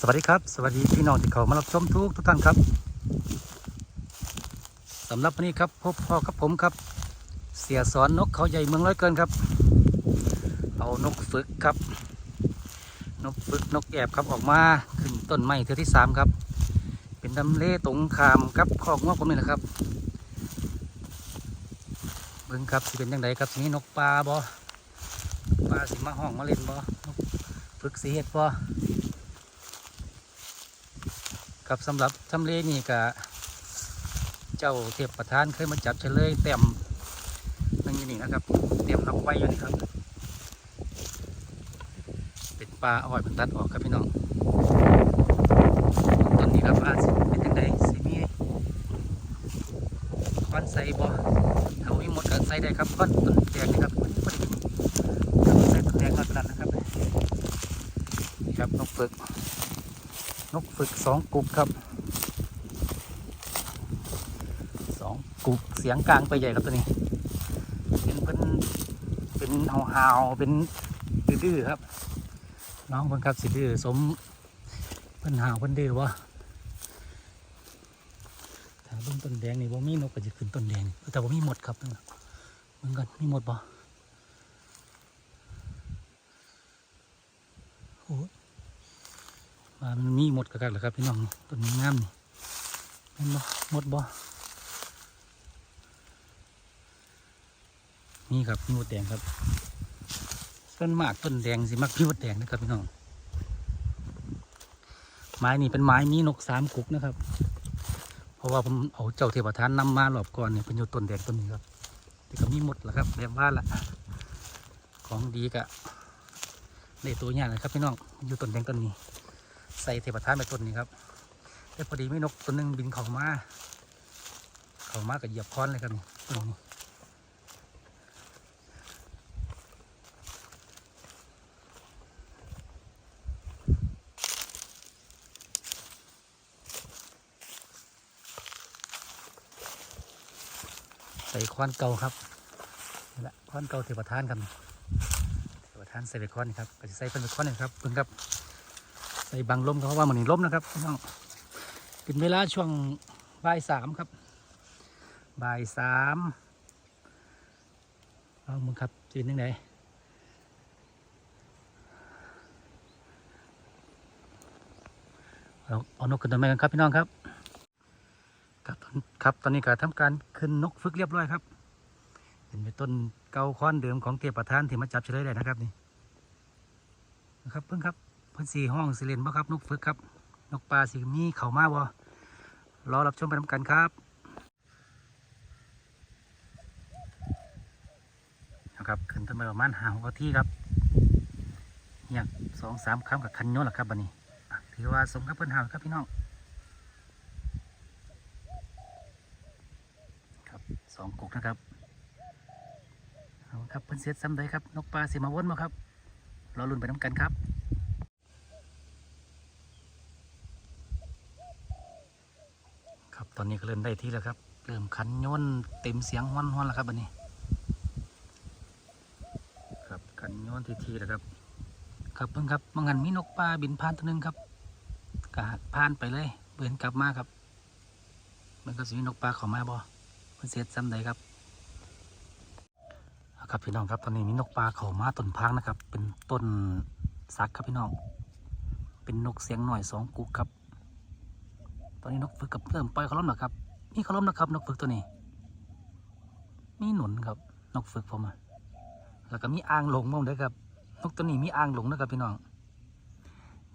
สวัสดีครับ สวัสดีพี่น้องที่เขามารับชมทุกทุกท่านครับสำหรับวันนี้ครับพบพ่อกับผมครับ เสียสอนนกเขาใหญ่เมืองร้อยเกินครับ เอานกฝึกครับ นกฝึกนกแอบครับออกมาขึ้นต้นไม้เทือที่สามครับ เป็นดำเลตรงขามครับคอกงวผมนี่แหละครับเบิ่งครับสิเป็นยังไงครับสิมีนกปลาบ่ปลาสิมาห้องมาเล่นบ่นกฝึกสีเห็ดบ่ ครับสำหรับทำเลนี่ก็เจ้าเทียบประธานเคยมาจับเฉลยเต็มนั่งอยู่นี่นะครับเตรียมรับไว้อยู่นี่ครับ เป็นปลาอ้อยเป็นตัดออกครับพี่น้องต้นนี้ครับอาจเป็นยังไงสิมีควันใส่บ่ถ้ามีหมดก็ใส่ได้ครับควันต้นแดงนี่ครับพอดีครับใส่ต้นแดงก็ตัดนะครับนี่ครับนกฝึก นกฝึก สองกุกครับสองกุกเสียงกลางไปใหญ่ครับตัวนี้ เป็นเป็นเป็นหาวหาวๆเป็นดื้อครับ น้องเพิ่นครับสิดื้อสมเพิ่นหาวเพิ่นดื้อวะถ้าเบิ่งต้นแดงนี่บ่มีนกก็จะขึ้นต้นแดงแต่บ่มีหมดครับนั่นน่ะเบิ่งกันมีหมดบ่โอ้ ยว่ามันมีหมดกระกักเหรอครับพี่น้องต้นงามนี่เห็นบ่หมดบ่นี่ครับมีมดแดงครับต้นมากต้นแดงสิมักพี่มดแดงนะครับพี่น้องไม้นี่เป็นไม้มีนกสามกุกนะครับ เพราะว่าผมเอาเจ้าเทพทานนำมาหลอบก่อนเนี่ยเป็นอยู่ต้นแดงต้นนี้ครับที่ก็มีหมดแหละครับแบบว่าละของดีกะในตัวอย่างนะครับพี่น้องอยู่ต้นแดงต้นนี้ ใส่เทปทานไปต้นนี้ครับแต่พอดีไม่นกตัวหนึงบินเข้ามาเข้ามากับเหยียบค้อนเลยครับนี่ต้นนี้ใส่ค้อนเก่าครับนี่แหละค้อนเก่าเทปทานครับเทปทานใส่ไปค้อนครับก็จะใส่เป็นค้อนนี่ครับเพิ่งครับ ใส่บังลมครับเพราะว่ามันนี่ลมนะครับพี่น้องเป็นเวลาช่วงบ่ายสามครับบ่ายสามเอามึงครับจีนยังไงเอาเอานกขึ้นต้นไม้กันครับพี่น้องครับครับตอนครับตอนนี้ก็ทำการขึ้นนกฝึกเรียบร้อยครับเป็นไปต้นเกาค้อนเดิมของเทพประธานที่มาจับเฉลยได้นะครับนี่นะครับเพิ่งครับ พิ่นสีห้องสิเลนบ่ครับ นกฝึกครับ นกปลาสีมีเข้ามาบ่รอรับชมไปนำกันครับนะครับขึ้นต้นไม้ประมาณหาหกทีครับเนี่ยสองสามคำกับคันโยนแหละครับบันนี้ถือว่าสมกับเพิ่อนหาครับพี่น้องครับสองกุกนะครับเอาครับเพิ่อนเสียซ้ำใดครับนกปลาสีมาวนมาครับรอลุ้นไปน้ำกันครับ ครับ ตอนนี้ก็เริ่มได้ที่แล้วครับ เริ่มขันโยนเต็มเสียงฮ้อนฮ้อนแล้วครับอันนี้ ครับขันโยนทีทีแล้วครับ ครับเพิ่งครับบางหันมีนกปลาบินผ่านตัวหนึงครับกะผ่านไปเลยเบือนกลับมาครับ มันก็สิมีนกปลาเข้ามาบ่เพิ่นเสียซ้ำใดครับครับพี่น้องครับตอนนี้มีนกปลาเข้ามาต้นพางนะครับ เป็นต้นสักครับพี่น้อง เป็นนกเสียงหน่อยสองกุกครับ อนนี้นกฝึกกับเริ่มปล่อยเขาล้มแล้วครับ มีเขาล้มนะครับ นกฝึกตัวนี้ มีหนุนครับ นกฝึกผมอะแล้วก็มีอ่างหลงผมด้วยครับ นกตัวนี้มีอ่างหลงนะครับพี่น้อง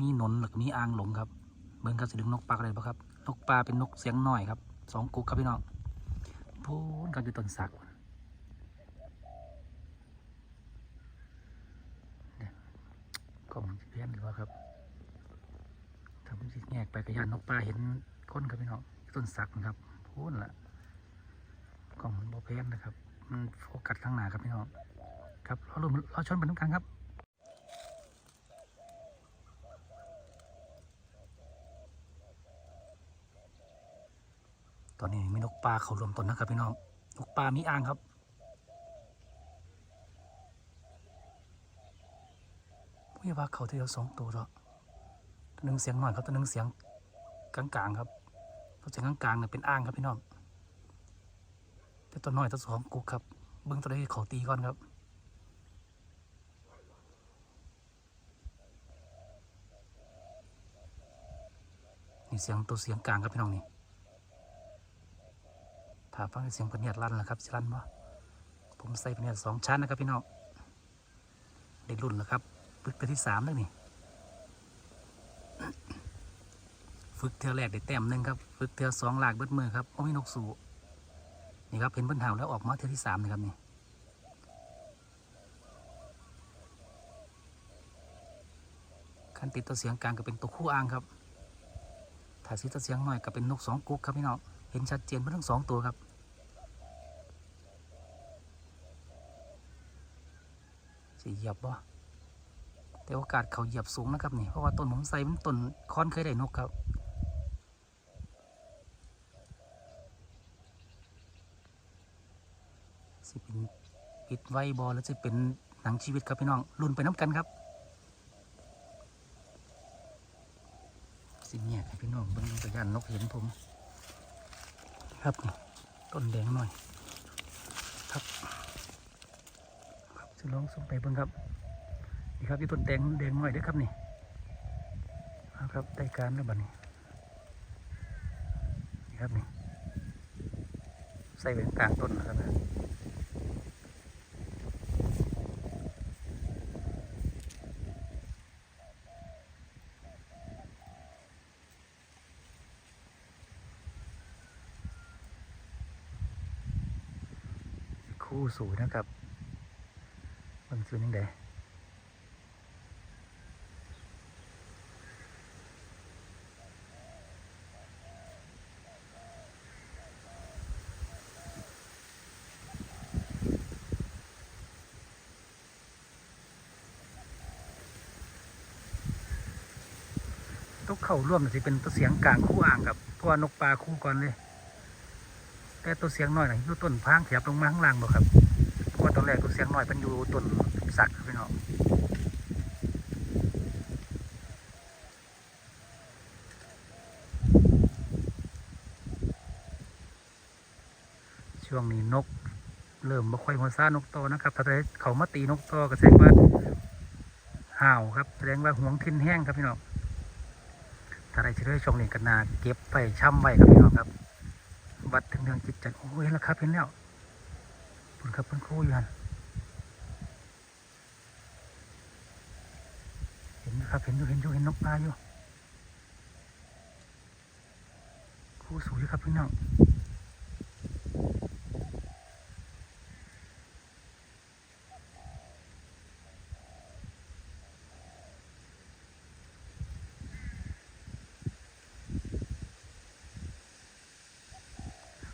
มีหนุนแล้วก็มีอ่างหลงครับ เบิ่งครับสิดึงนกปลาอะไรปะครับ นกปลาเป็นนกเสียงหน่อยครับ สองกุ๊กครับพี่น้องพูนกันอยู่ต้นสักกล้องเพี้ยนหรือว่าครับถ้าผมสิแงกไปกระยานนกปลาเห็น คนครับพี่น้องต้นสักนะครับพูนละกล้องมันโบเพนนะครับ มันโฟกัสข้างหน้าครับพี่น้องครับเราลุ้นเราชนไปน้ำกันครับตอนนี้มีนกปลาเขารวมตนนะครับพี่น้อง นกปลามีอ่างครับ ผู้ใหญ่ว่าเขาเทียวสองตัวแล้วตัวหนึ่งเสียงหน่อยครับตัวหนึ่งเสียงกลางๆครับ ตัวเสียงกลางๆเนี่ยเป็นอ่างครับพี่น้องแต่ตัวน้อยตัวสองกุกครับเบิ้องตัวได้เขาตีก่อนครับนี่เสียงตัวเสียงกลางครับพี่น้องนี่ถ้าฟังเสียงพเนียดลั่นนะครับสิลั่นบ่ผมใส่พเนียดสองชั้นนะครับพี่น้องได้รุ่นแล้วครับฝึกไปที่สามแล้วนี่ ฝึกเทือแรกได้แต้มหนึ่งครับฝึกเทือสองหลากเบิดมือครับโอ้ยนกสูนี่ครับเห็นเพิ่นเห่าแล้วออกมาเทือที่สามนี่ครับนี่คันติดตัวเสียงกลางก็เป็นตัวคู่อ้างครับถ้าสีตัวเสียงหน่อยก็เป็นนกสองกุ๊กครับพี่น้องเห็นชัดเจนเพื่ทั้งสองตัวครับสีเหยียบบ่แต่โอกาสเขาเหยียบสูงนะครับนี่เพราะว่าต้นผมใส่มันต้นค้อนเคยได้นกครับสิเป็น ปิดไว้บอแล้วจะเป็นหนังชีวิตครับพี่น้องลุนไปน้ำกันครับ สิเนี่ยให้พี่น้องเบิ่งกระยานนกเห็นผม ครับต้นแดงหน่อย ครับครับจะลองส่งไปเบิ่งครับนี่ครับที่ต้นแดงแดงหน่อยด้อครับนี่เอาครับได้การแล้วบัดนี้นี่ครับนี่ใส่ไว้กลางต้นนะครับ คู่สูนะครับบิ่งสูยังไงตกเข่าร่วมน่ะสิเป็นตัวเสียงกลางคู่อ่างกับเพราะว่านกปลาคู่ก่อนเลย แต่ตัวเสียงน้อยนะอยู่ต้นพางแถบลงมาข้างล่างบ่ครับเพราะว่าตอนแรกตัวเสียงน้อยมันอยู่ต้นสักพี่น้องช่วงนี้นก เริ่มบ่ค่อยหัวซ่านกโตนะครับถ้าได้เขามาตีนกโตก็แสดงว่าห่าวครับแสดงว่าห่วงทินแห้งครับพี่น้องถ้าได้เชื่อช่วงนี้ก็นาเก็บไปช่ำไว้ครับพี่น้องครับ วัดถึงเรื่องจิตใจโอ้ยเห็นแล้วครับเห็นแล้วผลครับเพิ่นคู่อยู่ฮันเห็นครับเห็นอยู่เห็นอยู่เห็นนกปลาอยู่คู่สูงอยู่ครับพี่น้อง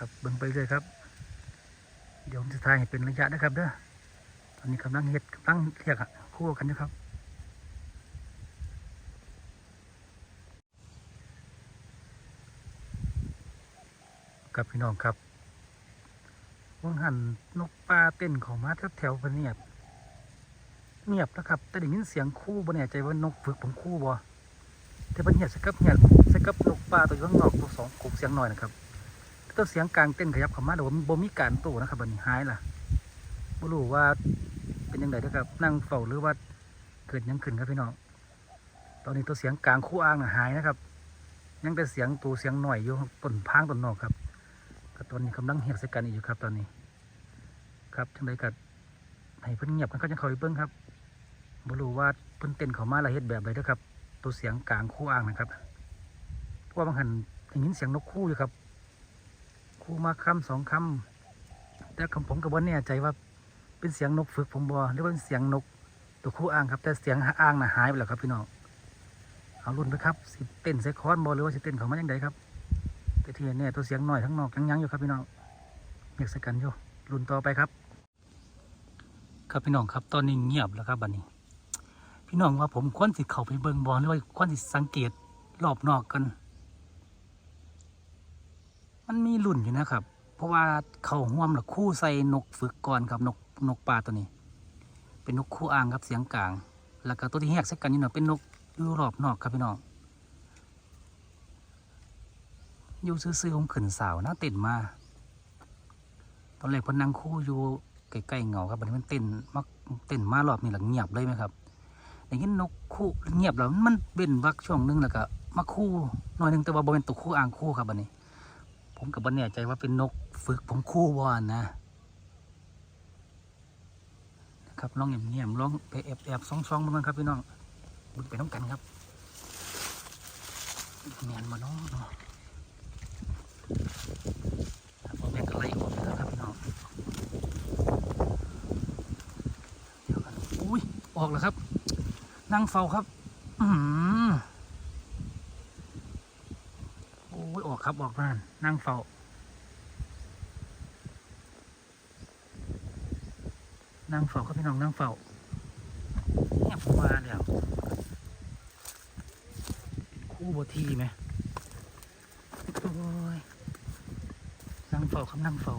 ครับเบิ่ง ไปเลยครับ เดี๋ยวผมจะถ่ายเป็นระยะนะครับเด้อตอนนี้กำลังเฮ็ดกำลังเรียกคู่กันอยู่ครับกับพี่น้องครับว่างหันนกปลาเต้นของมาแถวแถวๆพเนียบเงียบนะครับ แต่ได้ยินเสียงคู่บ่แน่ใจว่านกฝึกผมคู่บ่แต่พะเนียบสกับเงียบสกับนกปลาตัวยู่ข้างนอกตัวสองกุกเสียงหน่อยนะครับ ตัวเสียงกลางเต้นขยับเข้ามาแต่ว่าบ่มีการโตนะครับบัดนี้หายล่ะบ่รู้ว่าเป็นยังไงนะครับนั่งเฝ้าหรือว่าเกิดยังขึ้นครับพี่น้องตอนนี้ตัวเสียงกลางคู่อ้างหายนะครับ ยังแต่เสียงตัวเสียงหน่อยอยู่ต้นพางต้นนอกครับก็ตอนนี้กำลังเหียกใส่กันอยู่ครับ ตอนนี้ ครับจังไดกัให้เพิ่นเงียบกันก็จะเข้าไปเบิ่งครับบ่รู้ว่าเพิ่นเต้นเขามาแล้วเฮ็ดแบบใดเด้อครับ ตัวเสียงกลางคู่อ่างนะครับเพราะว่าบางหันได้ยินเสียงนกคู่อยู่ครับ คู่มาคำสองคำแต่คำผมก็บ่แน่ใจว่าเป็นเสียงนกฝึกผมบ่หรือว่าเป็นเสียงนกตัวคู่อ่างครับ แต่เสียงอ่างน่ะหายไปแล้วครับพี่น้องเอารุ่นไปครับสิเต้นใส่คอนบ่หรือว่าสิเต้นเข้ามาจังไดครับ แต่ที่เนี่ยตัวเสียงหน่อยทั้งนอกยังยังอยู่ครับพี่น้องเงียบสกันอยู่รุ่นต่อไปครับ ครับพี่น้องครับตอนนี้เงียบแล้วครับบัดนี้ พี่น้องว่าผมควรสิเข้าไปเบิ่งบอลหรือว่าควรสิสังเกตรอบนอกกัน มันมีรุ่นอยู่นะครับ เพราะว่าเขาห่วมหรือคู่ใส่นกฝึกก่อนครับนกนกปลาตัวนี้ เป็นนกคู่อ่างครับเสียงกลาง แล้วก็ตัวที่แหกใส่กันนี่เนาะเป็นนกยู่รอบนอกครับพี่น้องอยู่ซื่อๆผมขึ้นสาวนะเต้นมาตอนแรกพนังคู่อยู่ใกล้ๆเงาครับบัดนี้มันเต้นมาเต้นมารอบนี้หลังเงียบเลยไหมครับอย่างนี้นกคู่เงียบแล้วมันเบ่นวักช่วงนึงแล้วก็มาคู่หน่อยนึงแต่ว่าบ่เป็นตัวคู่อ่างคู่ครับบัดนี้ ผมกับบันแน่ใจว่าเป็นนกฝึกผมคู่วอนนะนะครับลองเงียบๆลองไปแอบแอบๆซองๆดูมันครับพี่น้องบุญไปน้องกันครับแมนมาเนาะครับผมแม่ก็ไล่ออกไปแล้วครับพี่น้องเดี๋ยวกันอุ้ยออกแล้วครับ นั่งเฝ้าครับ อืมโออกครับออกบ้านนั่งเฝ้า นั่งเฝ้าครับพี่น้องนั่งเฝ้าเนี่ยผมมาแล้วคู่บทีไหมโอ้ยนั่งเฝ้าครับนั่งเฝ้า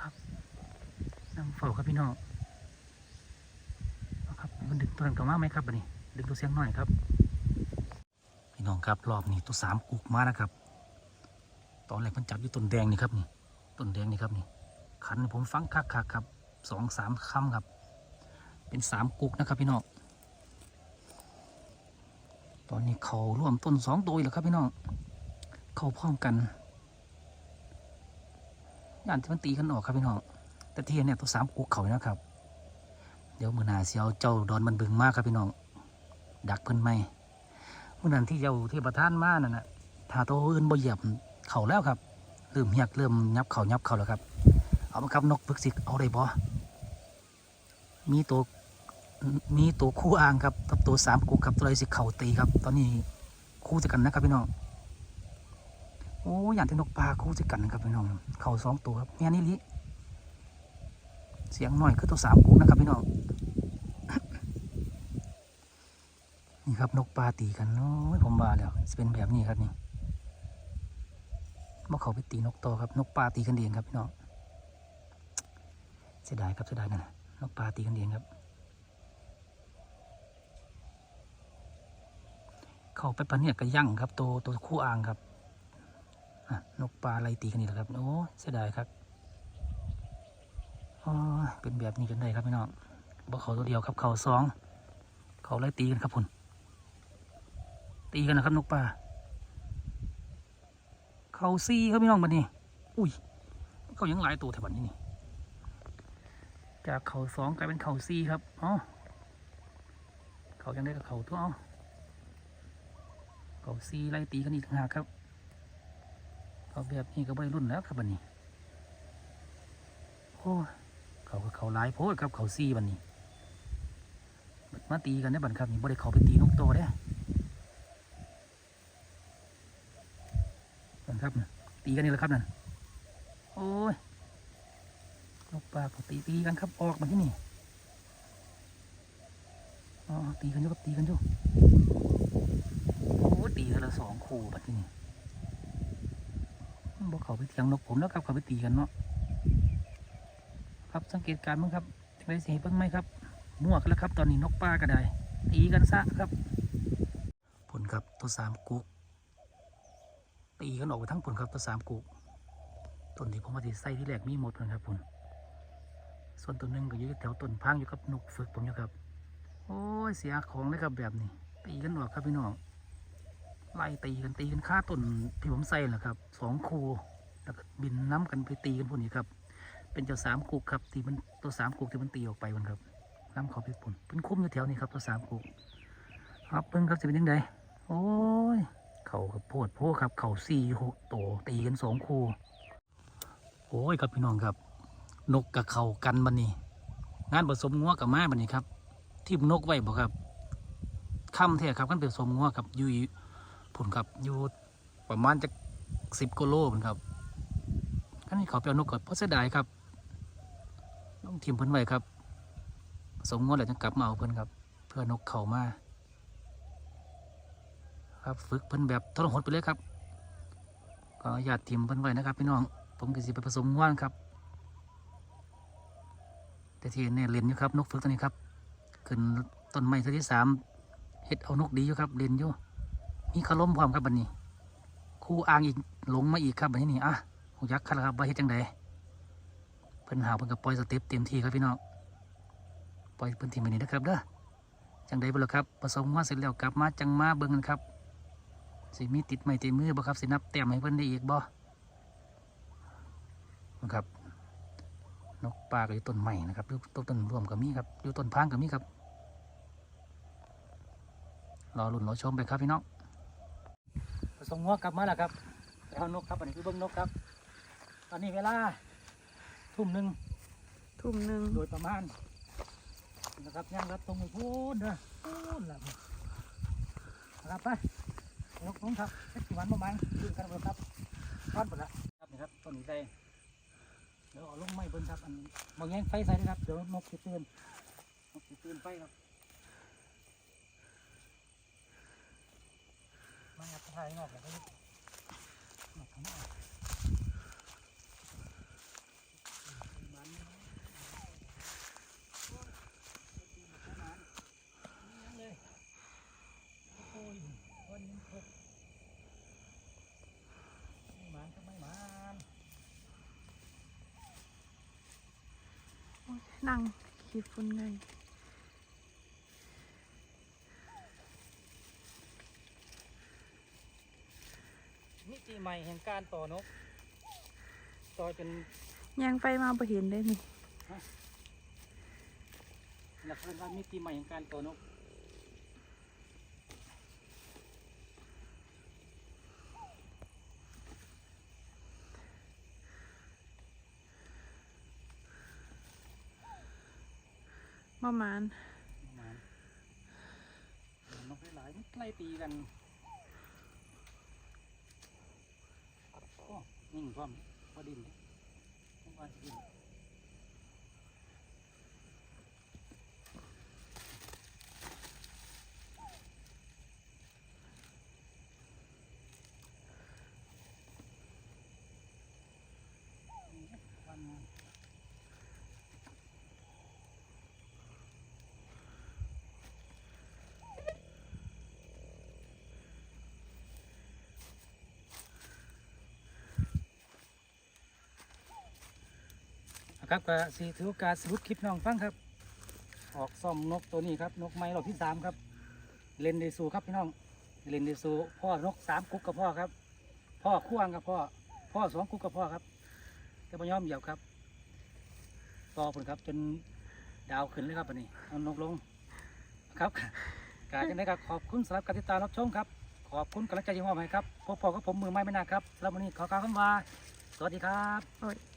ครับนั่งเฝ้าครับพี่น้องเอาครับมั นั้นกลับมาไหมครับบัดนี้ดึงตัวเสียงหน่อยครับพี่น้องครับรอบนี้ตัวสามกุกมานะครับ ตอนแรกมันจับอยู่ต้นแดงนี่ครับนี่ต้นแดงนี่ครับนี่ขันผมฟังคักคักครับสองสามคำครับ เป็นสามกุกนะครับพี่น้องตอนนี้เขาร่วมต้นสองตัวแล้วครับพี่น้องเขาพร้อมกันย่านที่มันตีกันออกครับพี่น้องแต่ที่เนี่ยตัวสามกุกเขานะครับ เดี๋ยวมือหนาเสียวเจ้าดอนมันบึงมากครับพี่น้อง ดักเพิ่นไม่เมื่อนั้นที่เจ้าที่ประท่านมานั่นนะถ้าตัวอื่นบ่เหยียบเข่าแล้วครับเริ่มเฮียกเริ่มยับเข่ายับเข่าแล้วครับ เอามาครับนกพึกซิกเอาได้บ่มีตัวมีตัวคู่อ่างครับกับตัวสามกุกครับตัวไรสิเข่าตีครับ ตอนนี้คู่จะกันนะครับพี่น้องโอ้ยอย่างที่นกปลาคู่จะกันนะครับพี่น้อง เข่าสองตัวครับแม่นี่ลิ เสียงหน่อยคือตัวสามกุกนะครับพี่น้องนี่ครับนกปลาตีกันโอ้ยผมว่าแล้วจะเป็นแบบนี้ครับนี่มาเขาไปตีนกต่อครับ นกปลาตีกันเองครับพี่น้องเสียดายครับเสียดายนั่นนะนกปลาตีกันเองครับ เขาไปปะเนี่ยกระยั่งครับตัวตัวคู่อ่างครับนกปลาไล่ตีกันนี่แหละครับโอ้เสียดายครับ เป็นแบบนี้กันได้ครับพี่น้องบ่เขาตัวเดียวครับเขาสองเขาไล่ตีกันครับพุ่นตีกันนะครับนกปลาเขาซีครับพี่น้องบัดนี้ อุ้ยเขายังหลายตัวแถวบัดนี้นี่จากเขาสองกลายเป็นเขาซีครับอ๋อเขายังได้กับเขาตัวอ๋อเขาซีไล่ตีกันอีกต่างหากครับเขาแบบนี้ก็ไม่รุ่นแล้วครับบัดนี้โอ้ เขาก็เขาหลายโพดครับเขาซีบัดนี้มาตีกันได้บัดครับนี่บ่ได้เขาไปตีนกโตได้นั่นครับนะตีกันนี่แหละครับนั่นโอ้ยนกปลากตีตีกันครับออกมาที่นี่อ๋อตีกันอยู่ครับตีกันอยู่โอ้ตีกันละสองคู่แบบที่นี่บอกเขาไปเถียงนกผมแล้วครับเขาไปตีกันเนาะ ครับ สังเกตการณ์มั้งครับไปเสียเพิ่งไหมครับมั่วกันแล้วครับ ตอนนี้นกปลาก็ได้ตีกันซะครับผลครับตัวสามกุ๊กตีกันออกไปทั้งผลครับตัวสามกุกต้นที่ผมมาติดใส่ที่แรกมีหมดนะครับผลส่วนตัวหนึ่งก็อยู่แถวต้นพังอยู่กับนกฝึกผมอยู่ครับ โอ้ยเสียของเลยครับแบบนี้ตีกันออกครับพี่น้องไล่ตีกันตีกันฆ่าต้นที่ผมใส่แหละครับสองคูแล้วก็บินน้ำกันไปตีกันพวกนี้ครับ เป็นเจ้าสามกุกครับที่มันตัวสามกุกที่มันตีออกไปมันครับน้ำเขาไปปุ่นเป็นคุ้มอยู่แถวนี้ครับตัวสามกุกครับเพิ่งครับจะเป็นยังไงโอ้ยเขากับโพดโพดครับเขาสี่หกตัวตีกันสองคู่โอ้ยครับพี่น้องครับ นกกับเขากันบันนี้ งานผสมงัวกับม้าบันนี้ครับ ที่นกไว้บอกครับค่ำแท้ครับกันเป็นผสมงัวครับอยู่อีผลครับอยู่ประมาณจะสิบกิโลผลครับกันนี้เขาไปเอานกกับเพราะเสียดายครับ ต้องทีมเพิ่นไว้ครับผสมงัวแล้วจะกลับมาเอาเพิ่นครับ เพื่อนกเข่ามาครับฝึกเพิ่นแบบทรหดไปเลยครับ ก็อย่าทิมเพิ่นไว้นะครับพี่น้องผมก็สิไปผสมง่วนครับ แต่ที่เนี่ยเล่นอยู่ครับ นกฝึกตัวนี้ครับขึ้นต้นไม้ต้นที่สามเฮ็ดเอานกดีอยู่ครับเล่นอยู่มีขาล้มพร้อมครับบัดนี้ คู่อ้างอีกหลงมาอีกครับบัดนี้นี่อะหูยักษ์คันครับว่าเฮ็ดจังได เพิ่นหาเพิ่นก็ปล่อยสเต็ปเต็มที่ครับพี่น้องปล่อยเพิ่นทีมื้อนี้นะครับเด้อจังไดบ่ล่ะครับผสมมาเสร็จแล้วกลับมาจังมาเบิ่งกันครับสิมีติดไม้ติดมือบ่ครับสินับแต้มให้เพิ่นได้อีกบ่นะครับนกปลาก็อยู่ต้นใหม่นะครับอยู่ต้นต้นรวมก็มีครับอยู่ต้นพางก็มีครับรอลุ่นรอชมไปครับพี่น้องผสมงวกกลับมาแล้วครับไปเอานกครับอันนี้คือเบิ้งนกครับ ตอนนี้เวลา ทุ่มหนึ่งทุ่มหนึ่งโดยประมาณนะครับย่างรับตรงไปพูนเด้อพูนละนะครับไปนกน้องครับเจ็ดสิบวันประมาณยืนกันเลยครับทอดหมดละครับนี่ครับต้นนี้ใส่เดี๋ยวเอาลงไม้เบิ้งครับอันบางแง่งไฟใส่นะครับเดี๋ยวนกจะตื่นนกจะตื่นไฟครับมางัดทายนอกแบบนี้นกข้างนอกมันเลยโอ้ยวันนี้ตกไม่หมานก็ไม่หมาน นั่งขีดฝุ่นเลยมิติใหม่แห่งการต่อนก ต่อจนยังไปมาบ่เห็นได้นี่ หลักเรียนว่ามิติใหม่แห่งการต่อนก ประมาณมาณนกหลายมันไล่ตีกันโอ้นิ่งพร้อมพอดินพอดินวัน นะครับก็สิถือโอกาสสรุปคลิปน้องฟังครับ ออกซ่อมนกตัวนี้ครับนกไม้รอบที่สามครับ เลนเดซูครับพี่น้องเลนเดซูพ่อนกสามกุ๊กกับพ่อครับ พ่อคู่งกับพ่อพ่อสองกุ๊กกับพ่อครับจะมายอมเหยียบครับต่อผลครับจนดาวขึ้นเลยครับอันนี้เอานกลงครับการจังไดครับขอบคุณสำหรับการติดตามรับชมครับขอบคุณกำลังใจที่มอบให้ครับพบพอกับผมมือไม้ไม่นานครับแล้ววันนี้ขอกล่าวคำว่า สวัสดีครับ